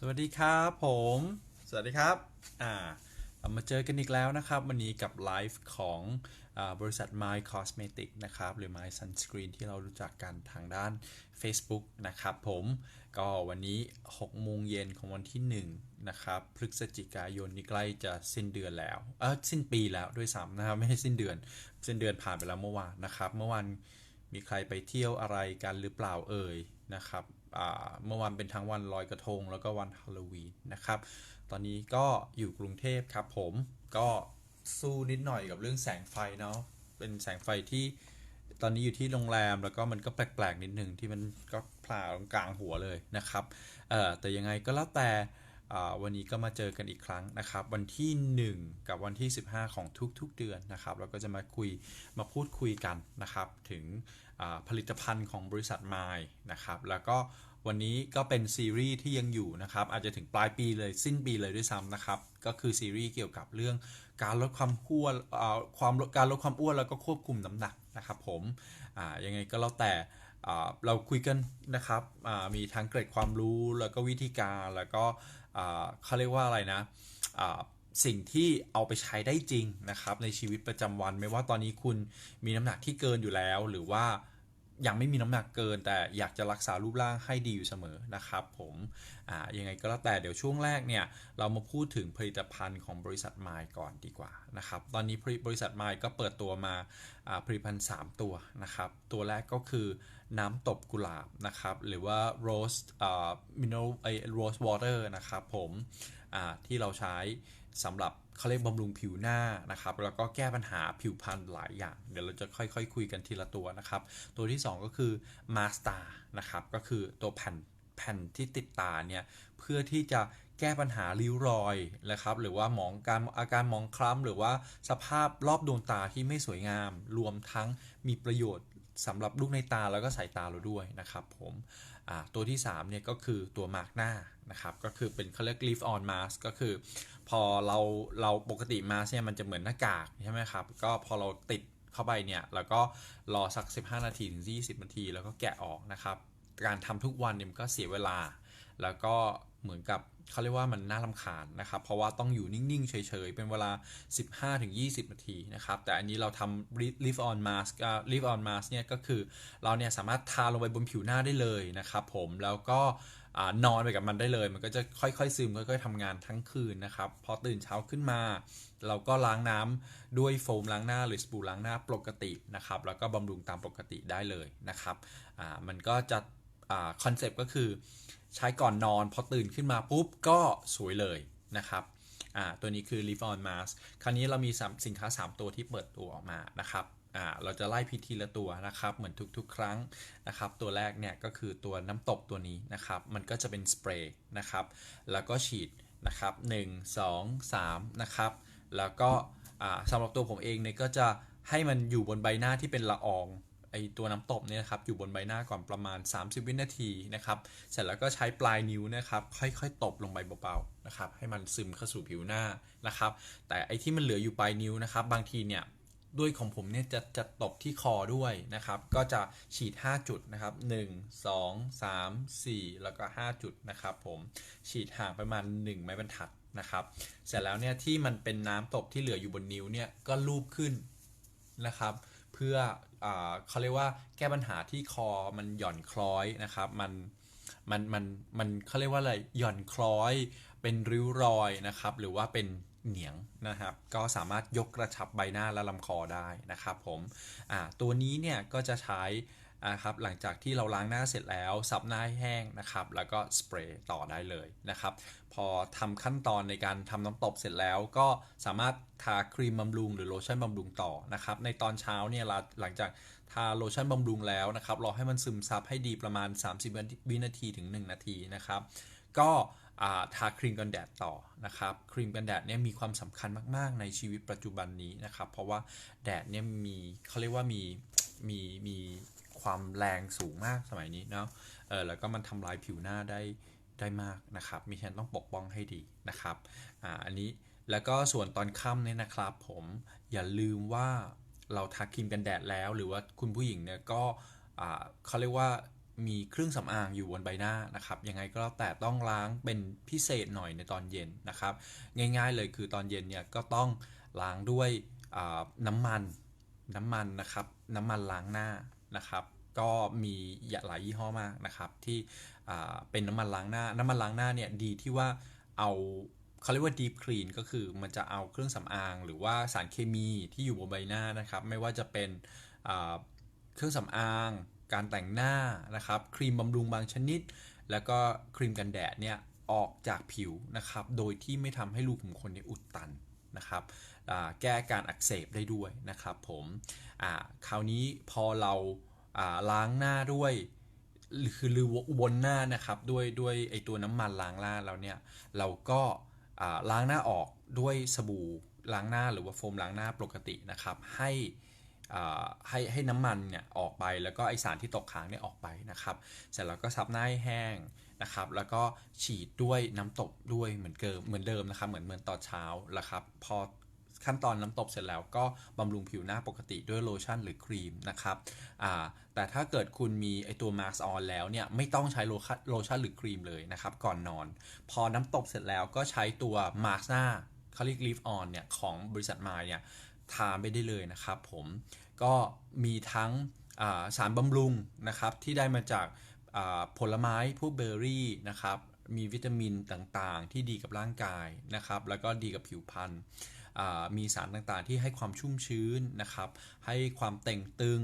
สวัสดีครับผม สวัสดีครับ อ่าเรามาเจอกันอีกแล้วนะครับ วันนี้กับไลฟ์ของอบริษัท My Cosmetic นะครับ หรือ My Sunscreen ที่เรารู้จักกันทางด้าน Facebook นะครับผม ก็วันนี้ 6 โมงเย็นของวันที่ 1 นะครับ พฤศจิกายนนี่ใกล้จะสิ้นเดือนแล้ว เออสิ้นปีแล้วด้วยซ้ำนะครับ ไม่ใช่สิ้นเดือน สิ้นเดือนผ่านไปแล้วเมื่อวานนะครับ เมื่อวานมีใครไปเที่ยวอะไรกันหรือเปล่าเอ่ยนะครับ เมื่อวานเป็นทั้งวันลอยกระทง แล้วก็วันฮาโลวีนนะครับ ตอนนี้ก็อยู่กรุงเทพครับผมก็สู้นิดหน่อยกับเรื่องแสงไฟเนาะเป็นแสงไฟที่ตอนนี้อยู่ที่โรงแรมแล้วก็มันก็แปลกๆนิดหนึ่งที่มันก็พลาตรงกลางหัวเลยนะครับเอ่อแต่ยังไงก็แล้วแต่วันนี้ก็มาเจอกันอีกครั้งนะครับ วันที่ 1 กับวันที่ 15 ของทุกๆเดือนนะครับ เราก็จะมาคุยมาพูดคุยกันนะครับ ถึง ผลิตภัณฑ์ของบริษัทไมล์นะครับแล้วก็วันนี้ก็เป็นซีรีส์ที่ยังอยู่นะครับอาจจะถึงปลายปีเลยสิ้นปีเลยด้วยซ้ำนะครับก็คือซีรีส์เกี่ยวกับเรื่องการลดความอ้วนความการลดความอ้วนแล้วก็ควบคุมน้ำหนักนะครับผมยังไงก็แล้วแต่เราคุยกันนะครับมีทั้งเกร็ดความรู้แล้วก็วิธีการแล้วก็เขาเรียกว่าอะไรนะ สิ่งที่เอาไปใช้ได้จริงนะครับในชีวิตประจำวัน ไม่ว่าตอนนี้คุณมีน้ำหนักที่เกินอยู่แล้ว หรือว่ายังไม่มีน้ำหนักเกิน แต่อยากจะรักษารูปร่างให้ดีอยู่เสมอนะครับผมอ่ายังไงก็แล้วแต่เดี๋ยวช่วงแรกเนี่ย เรามาพูดถึงผลิตภัณฑ์ของบริษัทไมล์ก่อนดีกว่านะครับ ตอนนี้บริษัทไมล์ก็เปิดตัวมาอ่าผลิตภัณฑ์ 3 ตัวนะครับ ตัวแรกก็คือน้ำตบกุหลาบนะครับ หรือว่า rose อ่า mineral ไอ rose water นะครับผมอ่าที่เราใช้ สำหรับเขาเรียกบำรุงผิวหน้านะครับ แล้วก็แก้ปัญหาผิวพรรณหลายอย่าง เดี๋ยวเราจะค่อยๆคุยกันทีละตัวนะครับ ตัวที่ 2 ก็คือมาสตานะครับ ก็คือตัวแผ่นแผ่นที่ติดตาเนี่ย เพื่อที่จะแก้ปัญหาริ้วรอยนะครับ หรือว่าหมองการอาการหมองคล้ำหรือว่าสภาพรอบดวงตาที่ไม่สวยงาม รวมทั้งมีประโยชน์สำหรับลูกในตาแล้วก็สายตาเราด้วยนะครับผม ตัวที่3เนี่ยก็คือตัวมาร์กหน้านะครับก็คือเป็นเขาเรียก leave on mask ก็คือ พอเราเราปกติมาสเนี่ยมันจะเหมือนหน้ากากใช่ไหมครับก็พอเราติดเข้าไปเนี่ยแล้วก็รอสัก 15 นาทีถึง 20 นาที แล้วก็แกะออกนะครับ การทำทุกวันเนี่ยมันก็เสียเวลา แล้วก็เหมือนกับ เขาเรียกว่ามันน่าลำคาญนะครับ เพราะว่าต้องอยู่นิ่ง ๆ เฉย ๆ เป็นเวลา 15-20 นาทีนะครับ แต่อันนี้เราทำ leave on mask leave on mask เนี่ยก็คือเราเนี่ยสามารถทาลงไปบนผิวหน้าได้เลยนะครับผมแล้วก็นอนไปกับมันได้เลย มันก็จะค่อยๆซึมค่อยๆทำงานทั้งคืนนะครับ พอตื่นเช้าขึ้นมา เราก็ล้างน้ำด้วยโฟมล้างหน้าหรือสบู่ล้างหน้าปกตินะครับ แล้วก็บำรุงตามปกติได้เลยนะครับมันก็จะ คอนเซปต์ก็คือใช้ก่อนนอนพอตื่นขึ้นมาปุ๊บก็สวยเลยนะครับตัวนี้คือ Live on Mask คราวนี้เรามีสินค้า 3 ตัวที่เปิดตัวออกมานะครับเราจะไล่พิธีละตัวนะครับ เหมือนทุกๆ ครั้งนะครับ ตัวแรกเนี่ยก็คือตัวน้ำตบตัวนี้นะครับ มันก็จะเป็นสเปรย์นะครับ แล้วก็ฉีดนะครับ 1 2 3 นะครับ แล้วก็สำหรับตัวผมเองเนี่ยก็จะให้มันอยู่บนใบหน้าที่เป็นละออง อตัวน้ำตบเนี่ยครับอยู่บนใบหน้าก่อนประมาณ 30 วินาทีนะครับเสร็จแล้วก็ใช้ปลายนิ้วนะครับค่อยๆ ตบลงไปเบาๆนะครับให้มันซึมเข้าสู่ผิวหน้านะครับ แต่ไอที่มันเหลืออยู่ปลายนิ้วนะครับ บางทีเนี่ยด้วยของผมเนี่ยจะจะตบที่คอด้วยนะครับ ก็จะฉีด 5 จุดนะครับ 1 2 3 4 แล้วก็ 5 จุดนะครับผมฉีดห่างประมาณ 1 ไม้บรรทัดนะครับ เสร็จแล้วเนี่ยที่มันเป็นน้ำตบที่เหลืออยู่บนนิ้วเนี่ยก็ลูบขึ้นนะครับ เพื่อเขาเรียกว่าแก้ปัญหาที่คอมันหย่อนคล้อยนะครับมันมันมันมันเขาเรียกว่าอะไรหย่อนคล้อย เป็นริ้วรอยนะครับ หรือว่าเป็นเหนียงนะครับ ก็สามารถยกกระชับใบหน้าและลำคอได้นะครับผมตัวนี้เนี่ยก็จะใช้ อ่าครับหลังจากที่เราล้างหน้าเสร็จแล้วซับหน้าให้แห้งนะครับแล้วก็สเปรย์ต่อได้เลยนะครับพอทำขั้นตอนในการทำน้ำตบเสร็จแล้ว ก็สามารถทาครีมบำรุงหรือโลชั่นบำรุงต่อนะครับในตอนเช้าเนี่ยหลังจากทาโลชั่นบำรุงแล้วนะครับรอให้มันซึมซับให้ดีประมาณ 30 วินาทีถึง 1 นาทีนะครับก็าทาครีมกันแดดต่อนะครับครีมกันแดดเนี่ยมีความสำคัญมาก ๆ ในชีวิตปัจจุบันนี้นะครับเพราะว่าแดดเนี่ยมีเขาเรียกว่ามีมีมี ความแรงสูงมากสมัยนี้เนาะเออแล้วก็มันทำลายผิวหน้าได้ได้มากนะครับ มีฉะนันต้องปกป้องให้ดีนะครับอ่าอันนี้แล้วก็ส่วนตอนค่ำเนี่ยนะครับ ผมอย่าลืมว่าเราทาครีมกันแดดแล้ว หรือว่าคุณผู้หญิงเนี่ยก็อ่าเขาเรียกว่ามีเครื่องสำอางอยู่บนใบหน้านะครับ ยังไงก็แล้วแต่ต้องล้างเป็นพิเศษหน่อยในตอนเย็นนะครับ ง่ายๆเลยคือตอนเย็นเนี่ยก็ต้องล้างด้วยอ่าน้ำมันน้ำมันนะครับ น้ำมันล้างหน้า นะครับ ก็มีหลายยี่ห้อมากนะครับ ที่เป็นน้ำมันล้างหน้า น้ำมันล้างหน้าเนี่ยดีที่ว่าเอาเขาเรียกว่า deep clean ก็คือมันจะเอาเครื่องสำอาง หรือว่าสารเคมีที่อยู่บนใบหน้านะครับ ไม่ว่าจะเป็นเครื่องสำอาง การแต่งหน้านะครับ ครีมบำรุงบางชนิด แล้วก็ครีมกันแดดเนี่ยออกจากผิวนะครับ โดยที่ไม่ทำให้รูขุมขนเนี่ยอุดตันนะครับ แก้การอักเสบได้ด้วยนะครับผมคราวนี้พอเราล้างหน้าด้วยหรือคือหรือวนหน้านะครับด้วยด้วยไอตัวน้ำมันล้างหน้าแล้วเนี่ยเราก็ล้างหน้าออกด้วยสบู่ล้างหน้าหรือว่าโฟมล้างหน้าปกตินะครับให้ให้ให้น้ำมันเนี่ยออกไปแล้วก็ไอสารที่ตกค้างเนี่ยออกไปนะครับเสร็จแล้วก็ซับหน้าให้แห้งนะครับแล้วก็ฉีดด้วยน้ำตบด้วยเหมือนเดิมเหมือนเดิมนะครับเหมือนเหมือนตอนเช้าแล้วครับพอ ขั้นตอนน้ำตบเสร็จแล้วก็บำรุงผิวหน้าปกติด้วยโลชั่นหรือครีมนะครับแต่ถ้าเกิดคุณมีไอตัวมาสออนแล้วเนี่ยไม่ต้องใช้โลชั่นหรือครีมเลยนะครับก่อนนอน พอน้ำตบเสร็จแล้วก็ใช้ตัวมาสหน้าเขาเรียกลีฟออนเนี่ยของบริษัทมาเนี่ยทาไปได้เลยนะครับผมก็มีทั้งาสารบำรุงนะครับที่ได้มาจากาผลไม้พวกเบอร์รี่นะครับมีวิตามินต่างๆ ที่ดีกับร่างกายนะครับแล้วก็ดีกับผิวพรรณ มีสารต่างๆ ที่ให้ความชุ่มชื้นนะครับ ให้ความเต่งตึง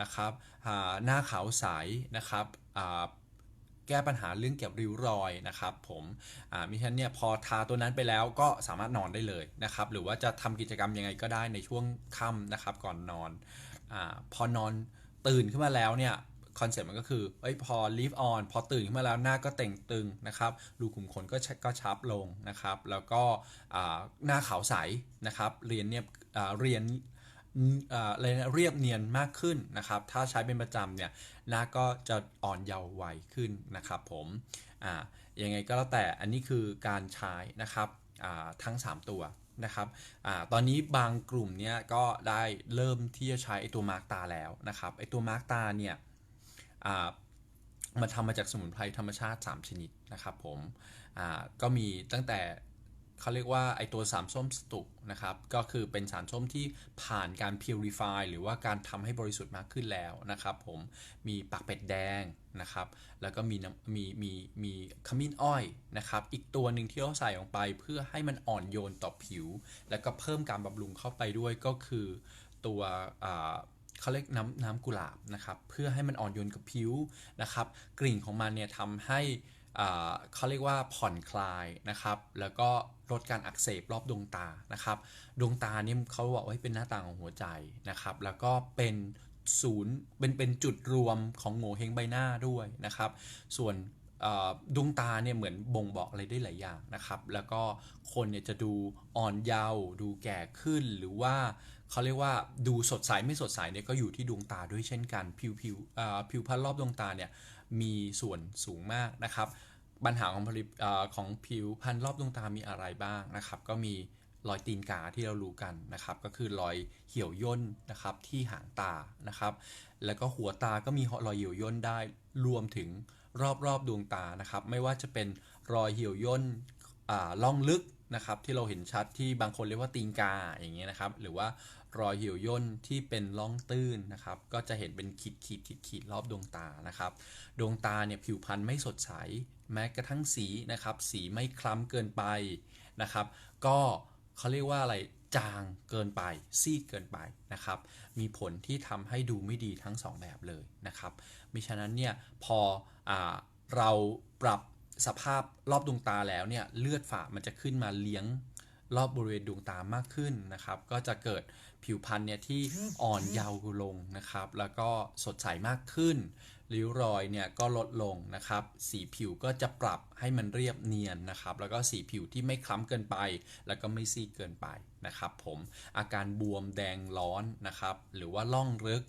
นะครับหน้าขาวใสนะครับแก้ปัญหาเรื่องเกี่ยวกับริ้วรอยนะครับผมอ่ามิฉะนั้นเนี่ยพอทาตัวนั้นไปแล้วก็สามารถนอนได้เลยนะครับ หรือว่าจะทำกิจกรรมยังไงก็ได้ในช่วงค่ำนะครับก่อนนอนอาพอนอนตื่นขึ้นมาแล้วเนี่ย คอนเซ็ปต์มันก็คือเอ้ยพอ leave on พอตื่นขึ้นมาแล้วหน้าก็เต่งตึงนะครับรูขุมขนก็ชก็ชับลงนะครับ แล้วก็หน้าขาวใสนะครับ เรียนเนี่ยเรียนอะไรนะเรียบเนียนมากขึ้นนะครับ ถ้าใช้เป็นประจำเนี่ยหน้าก็จะอ่อนเยาว์ไวขึ้นนะครับผมอ่ายังไงก็แล้วแต่อันนี้คือการใช้นะครับอ่าทั้ง 3 ตัวนะครับอ่าตอนนี้บางกลุ่มเนี่ยก็ได้เริ่มที่จะใช้ไอตัวมาร์กตาแล้วนะครับไอตัวมาร์กตาเนี่ย มันทำมาจากสมุนไพรธรรมชาติ 3 ชนิดนะครับผมอ่าก็มีตั้งแต่เขาเรียกว่าไอตัวสารส้มสตุกนะครับ ก็คือเป็นสารส้มที่ผ่านการ purify หรือว่าการทำให้บริสุทธิ์มากขึ้นแล้วนะครับผมมีปากเป็ดแดงนะครับ แล้วก็มีน้ำมีมีมีขมิ้นอ้อยนะครับ อีกตัวหนึ่งที่เราใส่ลงไปเพื่อให้มันอ่อนโยนต่อผิว แล้วก็เพิ่มการบำรุงเข้าไปด้วยก็คือตัวอ่า เขาเรียกน้ำน้ำกุหลาบนะครับ เพื่อให้มันอ่อนโยนกับผิวนะครับ กลิ่นของมันเนี่ยทำให้อ่าเขาเรียกว่าผ่อนคลายนะครับ แล้วก็ลดการอักเสบรอบดวงตานะครับ ดวงตาเนี่ยเขาบอกว่าเป็นหน้าต่างของหัวใจนะครับ แล้วก็เป็นศูนย์เป็นเป็นจุดรวมของโงเฮงใบหน้าด้วยนะครับ ส่วนดวงตาเนี่ยเหมือนบ่งบอกอะไรได้หลายอย่างนะครับ แล้วก็คนเนี่ยจะดูอ่อนเยาว์ดูแก่ขึ้นหรือว่า เขาเรียกว่าดูสดใสไม่สดใสเนี่ยก็อยู่ที่ดวงตาด้วยเช่นกันผิวผิวอ่อผิวพรรณรอบดวงตาเนี่ยมีส่วนสูงมากนะครับปัญหาของผลิตอ่อของผิวพรรณรอบดวงตามีอะไรบ้างนะครับก็มีรอยตีนกาที่เรารู้กันนะครับ ก็คือรอยเหี่ยวย่นนะครับที่หางตานะครับ แล้วก็หัวตาก็มีรอยเหี่ยวย่นได้รวมถึงรอบรอบๆดวงตานะครับ ไม่ว่าจะเป็นรอยเหี่ยวย่นอ่าล่องลึกนะครับที่เราเห็นชัดที่บางคนเรียกว่าตีนกาอย่างเงี้ยนะครับ หรือว่า รอยเหี่ยวย่นที่เป็นล่องตื้นนะครับ ก็จะเห็นเป็นขีดขีดขีดขีดรอบดวงตานะครับ ดวงตาเนี่ยผิวพรรณไม่สดใส แม้กระทั่งสีนะครับ สีไม่คล้ำเกินไปนะครับ ก็เขาเรียกว่าอะไรจางเกินไปซีดเกินไปนะครับ มีผลที่ทำให้ดูไม่ดีทั้งสองแบบเลยนะครับมิฉะนั้นเนี่ยพออเราปรับสภาพรอบดวงตาแล้วเนี่ยเลือดฝาดมันจะขึ้นมาเลี้ยงรอบบริเวณดวงตามากขึ้นนะครับ ก็จะเกิด ผิวพรรณเนี่ยที่อ่อนเยาว์ลงนะครับ แล้วก็สดใสมากขึ้น ริ้วรอยเนี่ยก็ลดลงนะครับ สีผิวก็จะปรับให้มันเรียบเนียนนะครับ แล้วก็สีผิวที่ไม่คล้ำเกินไป แล้วก็ไม่ซีดเกินไปนะครับ ผมอาการบวมแดงร้อนนะครับ หรือว่าล่องลึก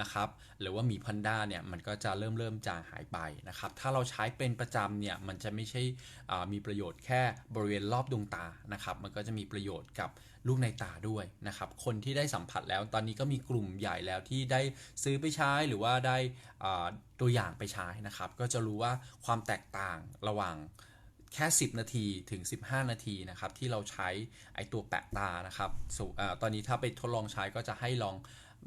นะครับหรือว่าหมีพันด้าเนี่ยมันก็จะเริ่มเริ่มจางหายไปนะครับถ้าเราใช้เป็นประจำเนี่ยมันจะไม่ใช่อ่ามีประโยชน์แค่บริเวณรอบดวงตานะครับมันก็จะมีประโยชน์กับลูกในตาด้วยนะครับคนที่ได้สัมผัสแล้วตอนนี้ก็มีกลุ่มใหญ่แล้วที่ได้ซื้อไปใช้หรือว่าได้อ่าตัวอย่างไปใช้นะครับก็จะรู้ว่าความแตกต่างระหว่างแค่ 10 นาทีถึง 15 นาทีนะครับที่เราใช้ไอตัวแปะตานะครับส่อ่าตอนนี้ถ้าไปทดลองใช้ก็จะให้ลอง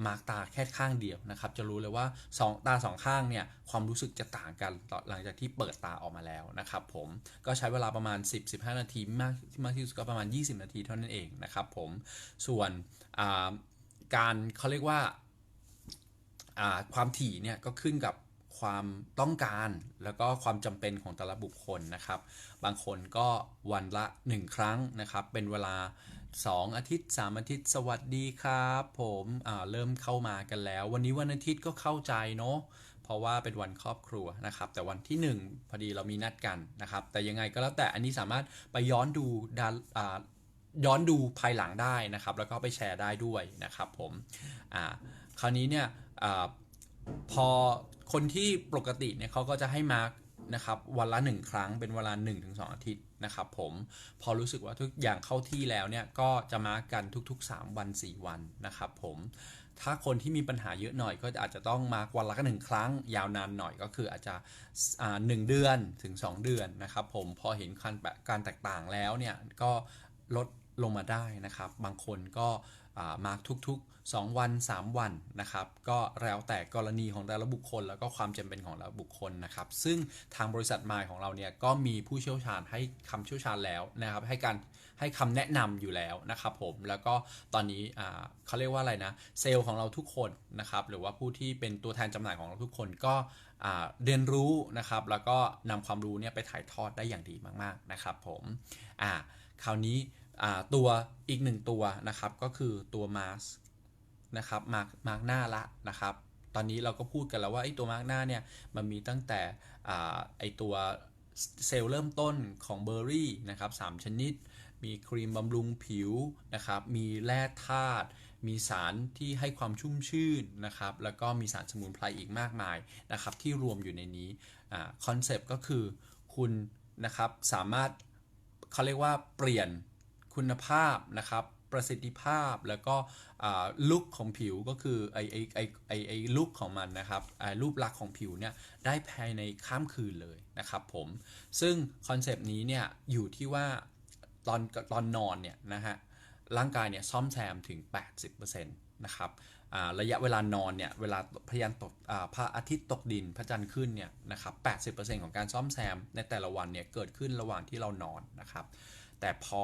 มาร์กตาแค่ข้างเดียวนะครับ จะรู้เลยว่าสองตาสองข้างเนี่ยความรู้สึกจะต่างกันตหลังจากที่เปิดตาออกมาแล้วนะครับผมก็ใช้เวลาประมาณ 10-15 นาทีมากมากที่สุดก็ประมาณ 20 นาทีเท่านั้นเองนะครับผมส่วนการเขาเรียกว่าความถี่เนี่ยก็ขึ้นกับ ความต้องการแล้วก็ความจำเป็นของแต่ละบุคคลนะครับ บางคนก็วันละ 1 ครั้งนะครับ เป็นเวลา 2 อาทิตย์ 3 อาทิตย์ สวัสดีครับ ผมเริ่มเข้ามากันแล้ว วันนี้วันอาทิตย์ก็เข้าใจเนาะเพราะว่าเป็นวันครอบครัวนะครับ แต่วันที่ 1 พอดีเรามีนัดกันนะครับ แต่ยังไงก็แล้วแต่อันนี้สามารถไปย้อนดูดาอ่าย้อนดูภายหลังได้นะครับ แล้วก็ไปแชร์ได้ด้วยนะครับผมคราวนี้เนี่ยอพอ คนที่ปกติเนี่ยเขาก็จะให้มาร์กนะครับวันละ 1 ครั้งเป็นเวลา 1-2 อาทิตย์นะครับผมพอรู้สึกว่าทุกอย่างเข้าที่แล้วเนี่ยก็จะมาร์กกันทุก ๆ 3 วัน 4 วันนะครับผมถ้าคนที่มีปัญหาเยอะหน่อยก็อาจจะต้องมาร์กวันละหนึ่งครั้ง ยาวนานหน่อยก็คืออาจจะหนึ่งเดือนถึง 2 เดือนนะครับผมพอเห็นการแตกต่างแล้วเนี่ยก็ลดลงมาได้นะครับ บางคนก็ มาร์กทุกๆ 2 วัน 3 วันนะครับ ก็แล้วแต่กรณีของแต่ละบุคคล แล้วก็ความจำเป็นของแต่ละบุคคลนะครับ ซึ่งทางบริษัทมายของเราเนี่ยก็มีผู้เชี่ยวชาญให้คำเชี่ยวชาญแล้วนะครับ ให้การให้คำแนะนำอยู่แล้วนะครับผม แล้วก็ตอนนี้เขาเรียกว่าอะไรนะ เซลล์ของเราทุกคนนะครับ หรือว่าผู้ที่เป็นตัวแทนจำหน่ายของเราทุกคนก็เรียนรู้นะครับ แล้วก็นำความรู้เนี่ยไปถ่ายทอดได้อย่างดีมากๆนะครับผม อ่า คราวนี้ ตัวอีกหนึ่งตัวนะครับก็คือตัวมาสนะครับมาร์กมาร์กหน้าละนะครับ ตอนนี้เราก็พูดกันแล้วว่าไอ้ตัวมาร์กหน้าเนี่ยมันมีตั้งแต่อาไอ้ตัวเซลล์เริ่มต้นของเบอร์รี่นะครับสามชนิด มีครีมบำรุงผิวนะครับ มีแร่ธาตุ มีสารที่ให้ความชุ่มชื่นนะครับ แล้วก็มีสารสมุนไพรอีกมากมายนะครับ ที่รวมอยู่ในนี้คอนเซปต์ก็คือคุณนะครับสามารถเขาเรียกว่าเปลี่ยน คุณภาพนะครับประสิทธิภาพแล้วก็ลุคของผิวก็คือไอไอไอไอไอลุคของมันนะครับรูปลักษณ์ของผิวเนี่ยได้ภายในข้ามคืนเลยนะครับผมซึ่งคอนเซปต์นี้เนี่ยอยู่ที่ว่าตอนตอนนอนเนี่ยนะฮะร่างกายเนี่ยซ่อมแซมถึง 80%นะครับระยะเวลานอนเนี่ยเวลาพยานตกพระอาทิตย์ตกดินพระจันทร์ขึ้นเนี่ยนะครับ 80%ของการซ่อมแซมในแต่ละวันเนี่ยเกิดขึ้นระหว่างที่เรานอนนะครับ แต่พอ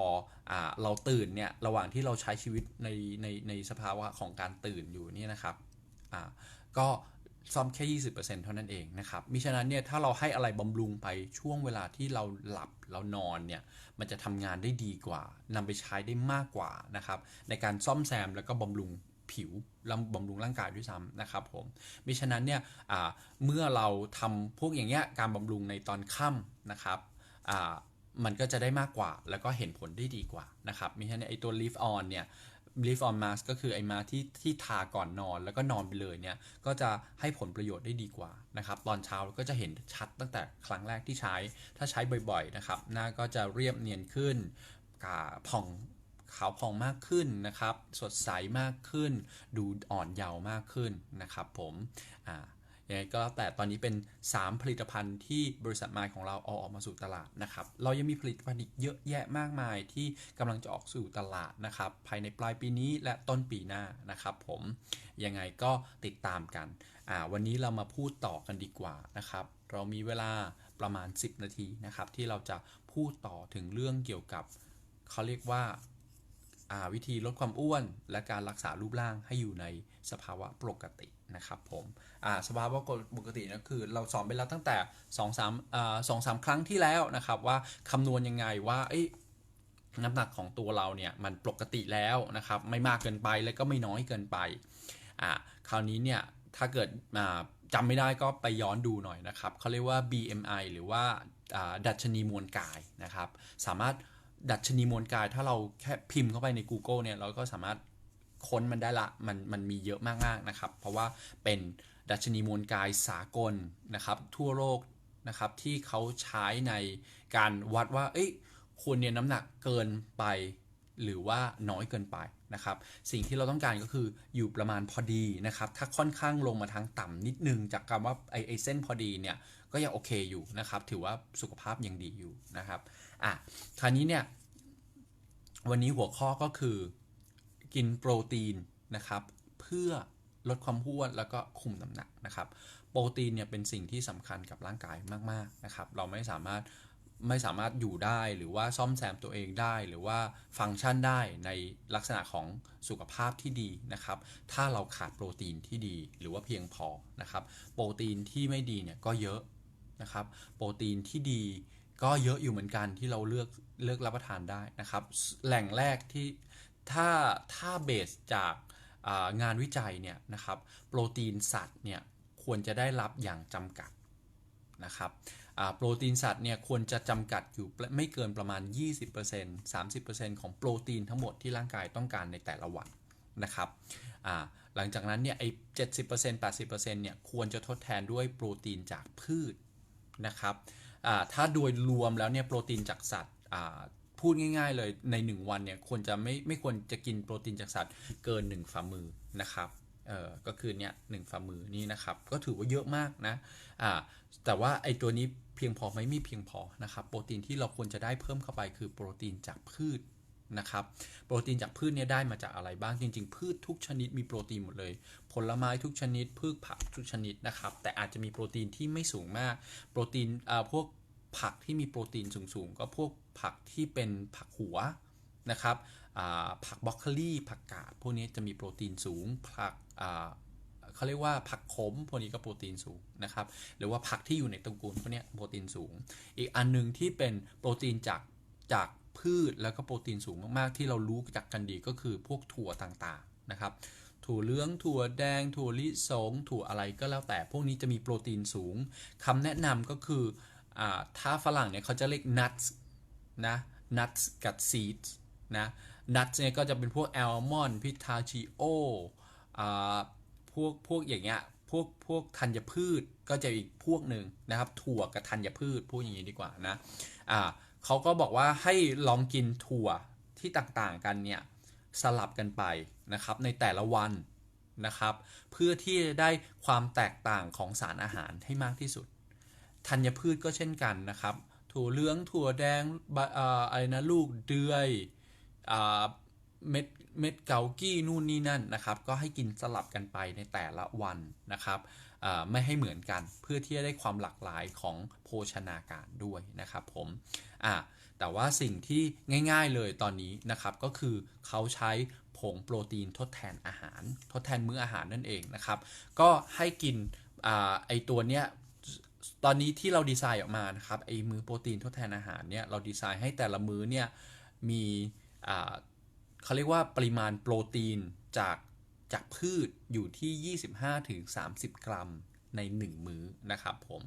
อเราตื่นเนี่ยระหว่างที่เราใช้ชีวิตในในในสภาวะของการตื่นอยู่นี่นะครับก็ซ่อมแค่ 20%เท่านั้นเองนะครับมิฉะนั้นเนี่ยถ้าเราให้อะไรบำรุงไปช่วงเวลาที่เราหลับเรานอนเนี่ยมันจะทำงานได้ดีกว่านำไปใช้ได้มากกว่านะครับในการซ่อมแซมแล้วก็บำรุงผิวบำรุงร่างกายด้วยซ้ำนะครับผมมิฉะนั้นเนี่ยเมื่อเราทำพวกอย่างเงี้ยการบำรุงในตอนค่ำนะครับ มันก็จะได้มากกว่า แล้วก็เห็นผลได้ดีกว่านะครับมิฉะนั้นไอตัว leaf on เนี่ย leaf on mask ก็คือไอมาที่ที่ทาก่อนนอนแล้วก็นอนไปเลยเนี่ย ก็จะให้ผลประโยชน์ได้ดีกว่านะครับ ตอนเช้าก็จะเห็นชัดตั้งแต่ครั้งแรกที่ใช้ ถ้าใช้บ่อยๆนะครับ หน้าก็จะเรียบเนียนขึ้นกาผ่องขาวผ่องมากขึ้นนะครับ สดใสมากขึ้น ดูอ่อนเยาว์มากขึ้นนะครับผมอ่า ยังไงก็แต่ตอนนี้เป็น 3 ผลิตภัณฑ์ที่บริษัทมายของเราเอาออกมาสู่ตลาดนะครับ เรายังมีผลิตภัณฑ์อีกเยอะแยะมากมายที่กำลังจะออกสู่ตลาดนะครับ ภายในปลายปีนี้และต้นปีหน้านะครับผมยังไงก็ติดตามกันอ่าวันนี้เรามาพูดต่อกันดีกว่านะครับ เรามีเวลาประมาณ 10 นาทีนะครับ ที่เราจะพูดต่อถึงเรื่องเกี่ยวกับเขาเรียกว่าวิธีลดความอ้วน และการรักษารูปร่างให้อยู่ในสภาวะปกตินะครับผม สภาวะปกตินะคือเราสอนไปแล้วตั้งแต่2 3อ่าสองสามครั้งที่แล้วนะครับว่าคำนวณยังไงว่าน้ำหนักของตัวเราเนี่ยมันปกติแล้วนะครับไม่มากเกินไปและก็ไม่น้อยเกินไปอ่าคราวนี้เนี่ยถ้าเกิดจำไม่ได้ก็ไปย้อนดูหน่อยนะครับเขาเรียกว่า BMI หรือว่าดัชนีมวลกายนะครับ สามารถดัชนีมวลกายถ้าเราแค่พิมพ์เข้าไปใน Google เนี่ยเราก็สามารถค้นมันได้ละมันมันมีเยอะมากๆนะครับ เพราะว่าเป็น ดัชนีมวลกายสากลนะครับทั่วโลกนะครับที่เขาใช้ในการวัดว่าเอ้ยคุณเนี่ยน้ำหนักเกินไปหรือว่าน้อยเกินไปนะครับ สิ่งที่เราต้องการก็คืออยู่ประมาณพอดีนะครับ ถ้าค่อนข้างลงมาทางต่ำนิดนึง จากคำว่าไอไอเส้นพอดีเนี่ยก็ยังโอเคอยู่นะครับ ถือว่าสุขภาพยังดีอยู่นะครับอะคราวนี้เนี่ยวันนี้หัวข้อก็คือกินโปรตีนนะครับ เพื่อ ลดความอ้วนแล้วก็คุมน้ำหนักนะครับ โปรตีนเนี่ยเป็นสิ่งที่สำคัญกับร่างกายมากๆนะครับ เราไม่สามารถไม่สามารถอยู่ได้หรือว่าซ่อมแซมตัวเองได้ หรือว่าฟังก์ชันได้ในลักษณะของสุขภาพที่ดีนะครับ ถ้าเราขาดโปรตีนที่ดีหรือว่าเพียงพอนะครับ โปรตีนที่ไม่ดีเนี่ยก็เยอะนะครับ โปรตีนที่ดีก็เยอะอยู่เหมือนกันที่เราเลือกเลือกรับประทานได้นะครับ แหล่งแรกที่ถ้าถ้าเบสจาก งานวิจัยเนี่ยนะครับโปรตีนสัตว์เนี่ยควรจะได้รับอย่างจำกัดนะครับโปรตีนสัตว์เนี่ยควรจะจำกัดอยู่ไม่เกินประมาณ 20% 30%ของโปรตีนทั้งหมดที่ร่างกายต้องการในแต่ละวันนะครับหลังจากนั้นเนี่ยไอ้70% 80%เนี่ยควรจะทดแทนด้วยโปรตีนจากพืชนะครับถ้าโดยรวมแล้วเนี่ยโปรตีนจากสัตว์ พูดง่าย ๆ เลยใน 1 วันเนี่ยควรจะไม่ไม่ควรจะกินโปรตีนจากสัตว์เกิน 1 ฝ่ามือนะครับเออก็คือเนี่ยหนึ่งฝ่ามือนี่นะครับ ก็ถือว่าเยอะมากนะอ่าแต่ว่าไอตัวนี้เพียงพอไหมไม่เพียงพอนะครับโปรตีนที่เราควรจะได้เพิ่มเข้าไปคือโปรตีนจากพืชนะครับโปรตีนจากพืชเนี่ยได้มาจากอะไรบ้างจริง ๆ พืชทุกชนิดมีโปรตีนหมดเลย ผลไม้ทุกชนิด พืชผักทุกชนิดนะครับ แต่อาจจะมีโปรตีนที่ไม่สูงมากโปรตีนอ่าพวกผักที่มีโปรตีนสูงๆ ก็พวก ผักที่เป็นผักหัวนะครับผักบรอกโคลีผักกาดพวกนี้จะมีโปรตีนสูง ผักเขาเรียกว่าผักขมพวกนี้ก็โปรตีนสูงนะครับ หรือว่าผักที่อยู่ในตระกูลพวกนี้โปรตีนสูง อีกอันนึงที่เป็นโปรตีนจากจากพืชแล้วก็โปรตีนสูงมากๆ ที่เรารู้จักกันดีก็คือพวกถั่วต่างๆนะครับ ถั่วเหลืองถั่วแดง ถั่วลิสง ถั่วอะไรก็แล้วแต่พวกนี้จะมีโปรตีนสูงคำแนะนำก็คืออถ้าฝรั่งเนี่ยเขาจะเรียก nuts นะ nuts กับ seeds นะนัทเนี่ยก็จะเป็นพวกแอลมอนพิทาชิโอพวกพวกอย่างเงี้ยพวกพวกธัญพืชก็จะอีกพวกหนึ่งนะครับ ถั่วกับธัญพืชพูดอย่างนี้ดีกว่านะอ่าเขาก็บอกว่าให้ลองกินถั่วที่ต่างๆกันเนี่ยสลับกันไปนะครับในแต่ละวันนะครับ เพื่อที่จะได้ความแตกต่างของสารอาหารให้มากที่สุดธัญพืชก็เช่นกันนะครับ ถั่วเหลืองถั่วแดงอะไรนะลูกเดือยเม็ดเม็ดเกากี้นู่นนี่นั่นนะครับ ก็ให้กินสลับกันไปในแต่ละวันนะครับไม่ให้เหมือนกันเพื่อที่จะได้ความหลากหลายของโภชนาการด้วยนะครับผมแต่ว่าสิ่งที่ง่ายๆเลยตอนนี้นะครับก็คือเขาใช้ผงโปรตีนทดแทนอาหาร ทดแทนมื้ออาหารนั่นเองนะครับ ก็ให้กินอไอตัวเนี้ย ตอนนี้ที่เราดีไซน์ออกมานะครับไอ้มือโปรตีนทดแทนอาหารเนี่ยเราดีไซน์ให้แต่ละมื้อเนี่ยมีเขาเรียกว่าปริมาณโปรตีนจากจากพืชอยู่ที่ 25-30 กรัมใน 1 มื้อนะครับผม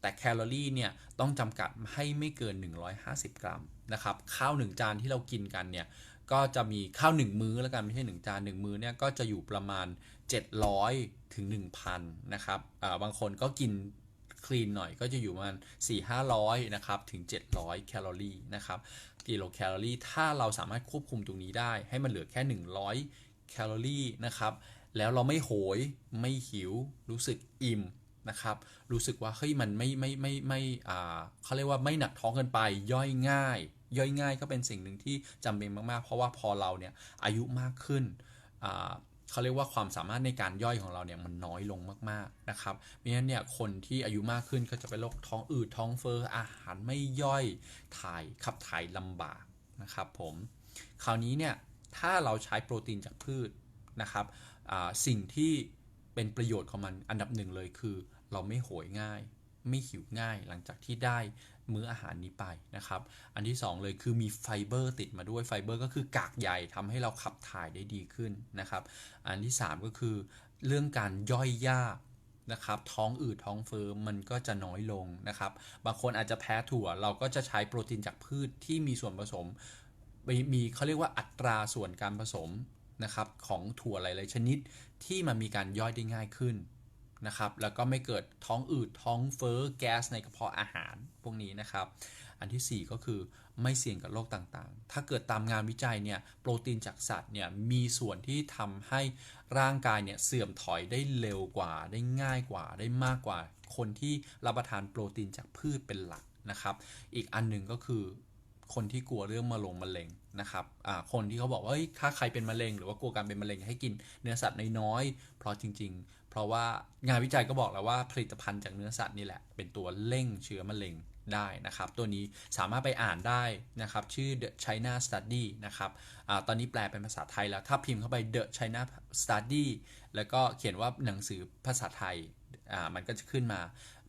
แต่แคลอรี่เนี่ยต้องจำกัดให้ไม่เกิน 150 กรัมนะครับ ข้าว 1 จานที่เรากินกันเนี่ย ก็จะมีข้าว 1 มื้อแล้วกันไม่ใช่ 1 จาน 1 มื้อเนี่ยก็จะอยู่ประมาณ 700ถึง1,000 นะครับบางคนก็กิน คลีนหน่อยก็จะอยู่ประมาณ4-500นะครับถึง 700 แคลอรี่นะครับกิโลแคลอรี่ถ้าเราสามารถควบคุมตรงนี้ได้ ให้มันเหลือแค่ 100 แคลอรี่นะครับแล้วเราไม่โหยไม่หิวรู้สึกอิ่มนะครับรู้สึกว่าเฮ้ยมันไม่ไม่ไม่ไม่อ่าเขาเรียกว่าไม่หนักท้องเกินไปย่อยง่าย ย่อยง่ายก็เป็นสิ่งหนึ่งที่จำเป็นมากๆ เพราะว่าพอเราเนี่ยอายุมากขึ้นอ่า เขาเรียกว่าความสามารถในการย่อยของเราเนี่ยมันน้อยลงมากๆนะครับเพราะฉะนั้นเนี่ยคนที่อายุมากขึ้นก็จะเป็นโรคท้องอืดท้องเฟอ้ออาหารไม่ย่อยถ่ายขับถ่ายลำบากนะครับผมคราวนี้เนี่ยถ้าเราใช้โปรตีนจากพืชนะครับสิ่งที่เป็นประโยชน์ของมันอันดับหนึ่งเลยคือ เราไม่โหยง่าย ไม่หิวง่ายหลังจากที่ได้ มื้ออาหารนี้ไปนะครับ อันที่ 2 เลยคือมีไฟเบอร์ติดมาด้วยไฟเบอร์ก็คือกากใยทำให้เราขับถ่ายได้ดีขึ้นนะครับ อันที่ 3 ก็คือเรื่องการย่อยยากนะครับท้องอืดท้องเฟิร์มมันก็จะน้อยลงนะครับ บางคนอาจจะแพ้ถั่วเราก็จะใช้โปรตีนจากพืชที่มีส่วนผสม มีเขาเรียกว่าอัตราส่วนการผสมนะครับของถั่วหลายๆชนิดที่มันมีการย่อยได้ง่ายขึ้น นะครับ แล้วก็ไม่เกิดท้องอืดท้องเฟ้อแก๊สในกระเพาะอาหารพวกนี้นะครับ อันที่ 4 ก็คือไม่เสี่ยงกับโรคต่างๆ ถ้าเกิดตามงานวิจัยเนี่ยโปรตีนจากสัตว์เนี่ยมีส่วนที่ทำให้ร่างกายเนี่ยเสื่อมถอยได้เร็วกว่า ได้ง่ายกว่า ได้มากกว่าคนที่รับประทานโปรตีนจากพืชเป็นหลักนะครับ อีกอันหนึ่งก็คือคนที่กลัวเรื่องมะลงมะเร็งนะครับอ่าคนที่เขาบอกว่าเฮ้ยถ้าใครเป็นมะเร็ง หรือว่ากลัวการเป็นมะเร็งให้กินเนื้อสัตว์น้อยๆ เพราะจริง ๆ เพราะว่างานวิจัยก็บอกแล้วว่าผลิตภัณฑ์จากเนื้อสัตว์นี่แหละ เป็นตัวเร่งเชื้อมะเร็งได้นะครับ ตัวนี้สามารถไปอ่านได้นะครับ ชื่อ The China Study นะครับอตอนนี้แปลเป็นภาษาไทยแล้ว ถ้าพิมพ์เข้าไป The China Study แล้วก็เขียนว่าหนังสือภาษาไทย มันก็จะขึ้นมา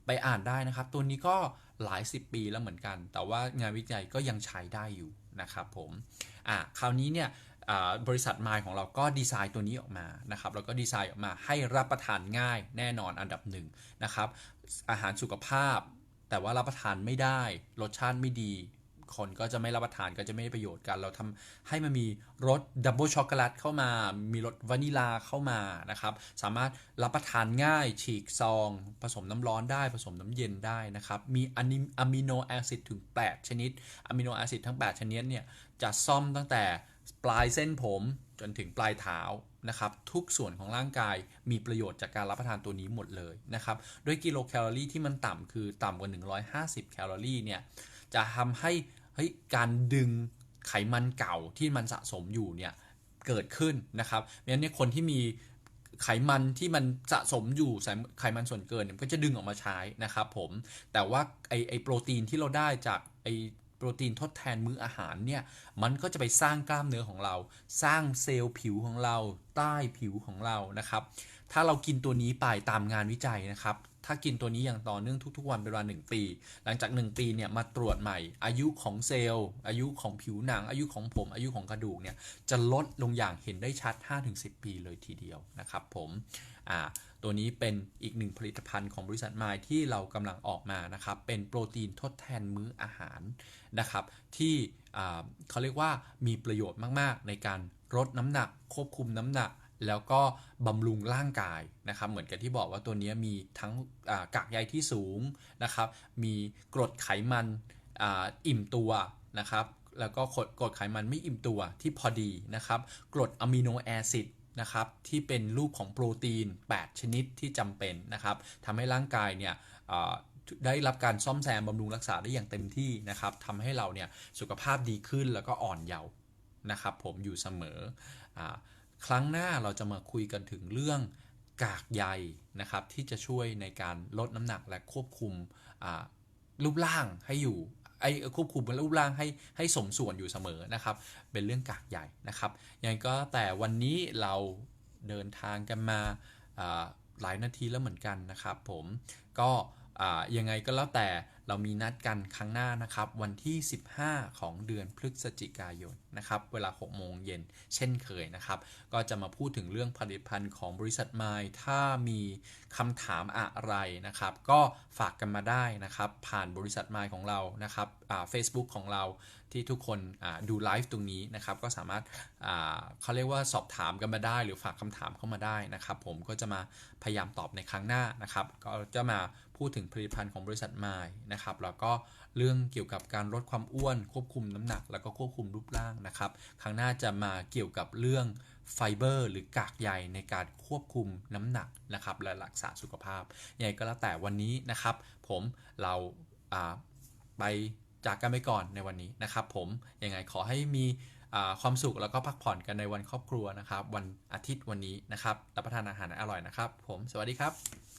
ไปอ่านได้นะครับ ตัวนี้ก็หลาย 10 ปีแล้วเหมือนกัน แต่ว่างานวิจัยก็ยังใช้ได้อยู่นะครับผม อะคราวนี้เนี่ย บริษัทไมล์ของเราก็ดีไซน์ตัวนี้ออกมานะครับแล้วก็ดีไซน์ออกมาให้รับประทานง่ายแน่นอนอันดับหนึ่งนะครับ อาหารสุขภาพ แต่ว่ารับประทานไม่ได้ รสชาติไม่ดี คนก็จะไม่รับประทานก็จะไม่ได้ประโยชน์กัน เราทำให้มันมีรสดับเบิลช็อกโกแลตเข้ามา มีรสวานิลาเข้ามานะครับ สามารถรับประทานง่ายฉีกซอง ผสมน้ำร้อนได้ผสมน้ำเย็นได้นะครับ มีอะนิอะมิโนแอซิดถึง 8 ชนิดอะมิโนแอซิดทั้ง 8 ชนิดเนี่ยจะซ่อมตั้งแต่ ปลายเส้นผมจนถึงปลายเท้านะครับ ทุกส่วนของร่างกายมีประโยชน์จากการรับประทานตัวนี้หมดเลยนะครับ ด้วยกิโลแคลอรี่ที่มันต่ำคือต่ำกว่า 150 แคลอรี่เนี่ย จะทำให้เฮ้ยการดึงไขมันเก่าที่มันสะสมอยู่เนี่ยเกิดขึ้นนะครับเพราะฉะนั้นเนี่ยคนที่มีไขมันที่มันสะสมอยู่ไขมันส่วนเกินเนี่ยก็จะดึงออกมาใช้นะครับผม แต่ว่าไอไอโปรตีนที่เราได้จากไอ โปรตีนทดแทนมื้ออาหารเนี่ย มันก็จะไปสร้างกล้ามเนื้อของเรา สร้างเซลล์ผิวของเรา ใต้ผิวของเรานะครับ ถ้าเรากินตัวนี้ไปตามงานวิจัยนะครับ ถ้ากินตัวนี้อย่างต่อเนื่องทุกๆ วันเป็นเวลา1ปี หลังจาก 1 ปีเนี่ยมาตรวจใหม่ อายุของเซลล์ อายุของผิวหนัง อายุของผม อายุของกระดูกเนี่ย จะลดลงอย่างเห็นได้ชัด 5-10 ปีเลยทีเดียวนะครับผม อ่า ตัวนี้เป็นอีกหนึ่งผลิตภัณฑ์ของบริษัทไมล์ที่เรากำลังออกมานะครับ เป็นโปรตีนทดแทนมื้ออาหารนะครับ ที่เขาเรียกว่ามีประโยชน์มาก ๆ ในการลดน้ำหนัก ควบคุมน้ำหนักแล้วก็บำรุงร่างกายนะครับ เหมือนกับที่บอกว่าตัวนี้มีทั้งกากใยที่สูงนะครับ มีกรดไขมันออิ่มตัวนะครับ แล้วก็กดกรดไขมันไม่อิ่มตัวที่พอดีนะครับ กรดอะมิโนแอซิด นะครับที่เป็นรูปของโปรตีน 8 ชนิดที่จำเป็นนะครับทำให้ร่างกายเนี่ยได้รับการซ่อมแซมบำรุงรักษาได้อย่างเต็มที่นะครับทำให้เราเนี่ยสุขภาพดีขึ้นแล้วก็อ่อนเยาว์นะครับผมอยู่เสมออครั้งหน้าเราจะมาคุยกันถึงเรื่องกากใยนะครับที่จะช่วยในการลดน้ำหนักและควบคุมรูปร่างให้อยู่ ไอ้ควบคุมรูปร่างให้ให้สมส่วนอยู่เสมอนะครับ เป็นเรื่องกากใหญ่นะครับยังไงก็แต่วันนี้เราเดินทางกันมาหลายนาทีแล้วเหมือนกันนะครับผมก็ยังไงก็แล้วแต่ เรามีนัดกันครั้งหน้านะครับ วันที่ 15 ของเดือนพฤศจิกายนนะครับ เวลา 6 โมงเย็นเช่นเคยนะครับ ก็จะมาพูดถึงเรื่องผลิตภัณฑ์ของบริษัทไมล์ถ้ามีคำถามอะไรนะครับ ก็ฝากกันมาได้นะครับ ผ่านบริษัทไมล์ของเรานะครับอ่า Facebook ของเราที่ทุกคนดูไลฟ์ตรงนี้นะครับ ก็สามารถาเขาเรียกว่าสอบถามกันมาได้ หรือฝากคำถามเข้ามาได้นะครับ ผมก็จะมาพยายามตอบในครั้งหน้านะครับ ก็จะมาพูดถึงผลิตภัณฑ์ของบริษัทไมล์นะครับแล้วก็เรื่องเกี่ยวกับการลดความอ้วน ควบคุมน้ำหนัก แล้วก็ควบคุมรูปร่างนะครับ ครั้งหน้าจะมาเกี่ยวกับเรื่องไฟเบอร์ หรือกากใยในการควบคุมน้ำหนักนะครับและรักษาสุขภาพยังไงก็แล้วแต่วันนี้นะครับ ผมเราาไปจากกันไปก่อนในวันนี้นะครับผมยังไงขอให้มีความสุขแล้วก็พักผ่อนกันในวันครอบครัวนะครับ วันอาทิตย์วันนี้นะครับรับประทานอาหารอร่อยนะครับ ผมสวัสดีครับ